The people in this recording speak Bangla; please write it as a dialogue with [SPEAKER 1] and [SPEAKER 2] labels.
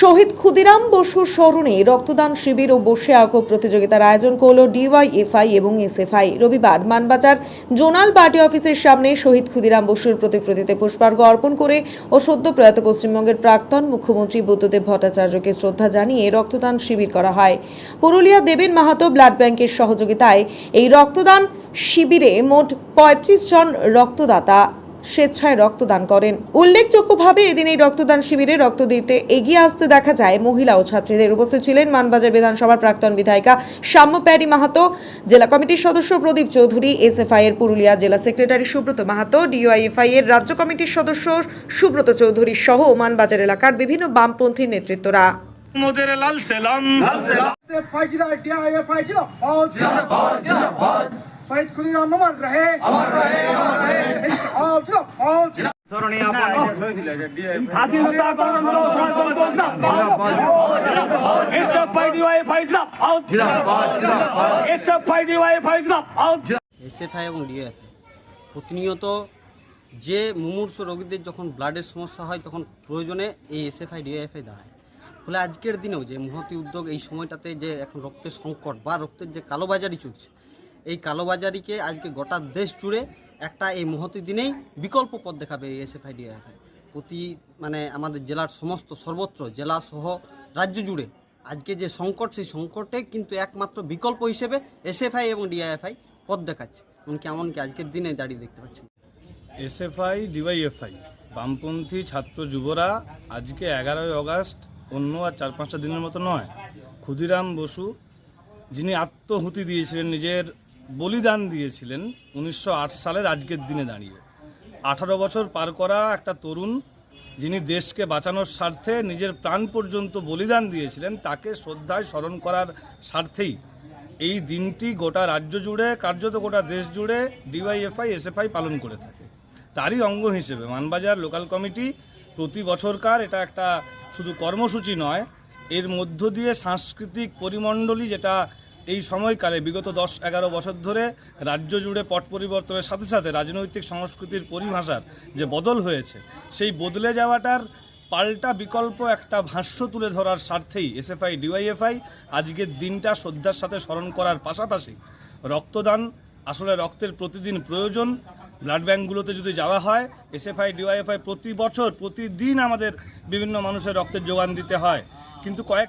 [SPEAKER 1] শহীদ ক্ষুদিরাম বসুর স্মরণে রক্তদান শিবির ও বসে আঁকো প্রতিযোগিতার আয়োজন করল ডিওয়াইএফআই এবং এসএফআই। রবিবার মানবাজার জোনাল পার্টি অফিসের সামনে শহীদ ক্ষুদিরাম বসুর প্রতিকৃতিতে পুষ্পার্ঘ্য অর্পণ করে ও সদ্য প্রয়াত পশ্চিমবঙ্গের প্রাক্তন মুখ্যমন্ত্রী বুদ্ধদেব ভট্টাচার্যকে শ্রদ্ধা জানিয়ে রক্তদান শিবির করা হয়। পুরুলিয়া দেবেন মাহাতো ব্লাড ব্যাংকের সহযোগিতায় এই রক্তদান শিবিরে মোট পঁয়ত্রিশ জন রক্তদাতা স্বেচ্ছায় রক্তদান করেন। উল্লেখযোগ্যভাবে এদিন এই রক্তদান শিবিরে রক্ত দিতে এগিয়ে আসতে দেখা যায়। মহিলা ও ছাত্রীদের উপস্থিত ছিলেন মানবাজার বিধানসভার প্রাক্তন বিধায়িকা সাম্য প্যারি মাহাতো জেলা কমিটির সদস্য প্রদীপ চৌধুরী এসএফআই এর পুরুলিয়া জেলা সেক্রেটারি সুব্রত মাহাতো ডিওয়াইএফআই এর রাজ্য কমিটির সদস্য সুব্রত চৌধুরী সহ মানবাজার এলাকার বিভিন্ন বামপন্থী নেতৃত্বরা।
[SPEAKER 2] মোদের লাল সেলাম।
[SPEAKER 3] শহীদ ক্ষুদিরাম অমর রহে অমর রহে অমর রহে
[SPEAKER 2] স্বাধীনতা গণতন্ত্র
[SPEAKER 4] এসএফআই প্রতিনিয়ত যে মুমূর্ষ রোগীদের যখন ব্লাডের সমস্যা হয় তখন প্রয়োজনে এই এস এফ এসএফআই আই দাঁড়ায়। ফলে আজকের দিনেও যে মহতি উদ্যোগ এই সময়টাতে যে এখন রক্তের সংকট বা রক্তের যে কালোবাজারি চলছে এই কালোবাজারিকে আজকে গোটা দেশ জুড়ে একটা এই মহতি দিনেই বিকল্প পথ দেখাবে এই এসএফআই ডিএফআই প্রতি মানে আমাদের জেলার সমস্ত সর্বত্র, জেলা সহ রাজ্য জুড়ে আজকে যে সংকট, সেই সংকটে কিন্তু একমাত্র বিকল্প হিসেবে এসএফআই এবং ডিআইএফআই পথ দেখাচ্ছে। এমনকি এমনকি আজকের দিনে দাঁড়িয়ে দেখতে পাচ্ছেন।
[SPEAKER 2] এসএফআই, ডিওয়াইএফআই, বামপন্থী ছাত্র যুবরা আজকে এগারোই আগস্ট অন্য আর চার পাঁচটা দিনের মতো নয়। ক্ষুদিরাম বসু, যিনি আত্মহুতি দিয়েছিলেন নিজের বলিদান দিয়েছিলেন উনিশশো আট সালের আজকের দিনে দাঁড়িয়ে। আঠারো বছর পার করা একটা তরুণ যিনি দেশকে বাঁচানোর স্বার্থে নিজের প্রাণ পর্যন্ত বলিদান দিয়েছিলেন, তাকে শ্রদ্ধায় স্মরণ করার স্বার্থেই। এই দিনটি গোটা রাজ্য জুড়ে, কার্যত গোটা দেশ জুড়ে ডিওয়াইএফআই, এসএফআই পালন করে থাকে। তারই অঙ্গ হিসেবে মানবাজার লোকাল কমিটি প্রতি বছরকার এটা একটা শুধু কর্মসূচি নয়, এর মধ্য দিয়ে সাংস্কৃতিক পরিমণ্ডলী যেটা এই সময়কালে বিগত দশ এগারো বছর ধরে রাজ্য জুড়ে পট পরিবর্তনের সাথে সাথে রাজনৈতিক সংস্কৃতির পরিভাষার যে বদল হয়েছে, সেই বদলে যাওয়াটার পাল্টা বিকল্প একটা ভাষ্য তুলে ধরার স্বার্থেই এসএফআই, ডিওয়াইএফআই আজকের দিনটা শ্রদ্ধার সাথে স্মরণ করার পাশাপাশি রক্তদান, আসলে রক্তের প্রতিদিন প্রয়োজন, ব্লাড ব্যাঙ্কগুলোতে যদি যাওয়া হয়, এসএফআই, ডিওয়াইএফআই প্রতি বছর, প্রতিদিন আমাদের বিভিন্ন মানুষের রক্তের যোগান দিতে হয়। কিন্তু কয়েক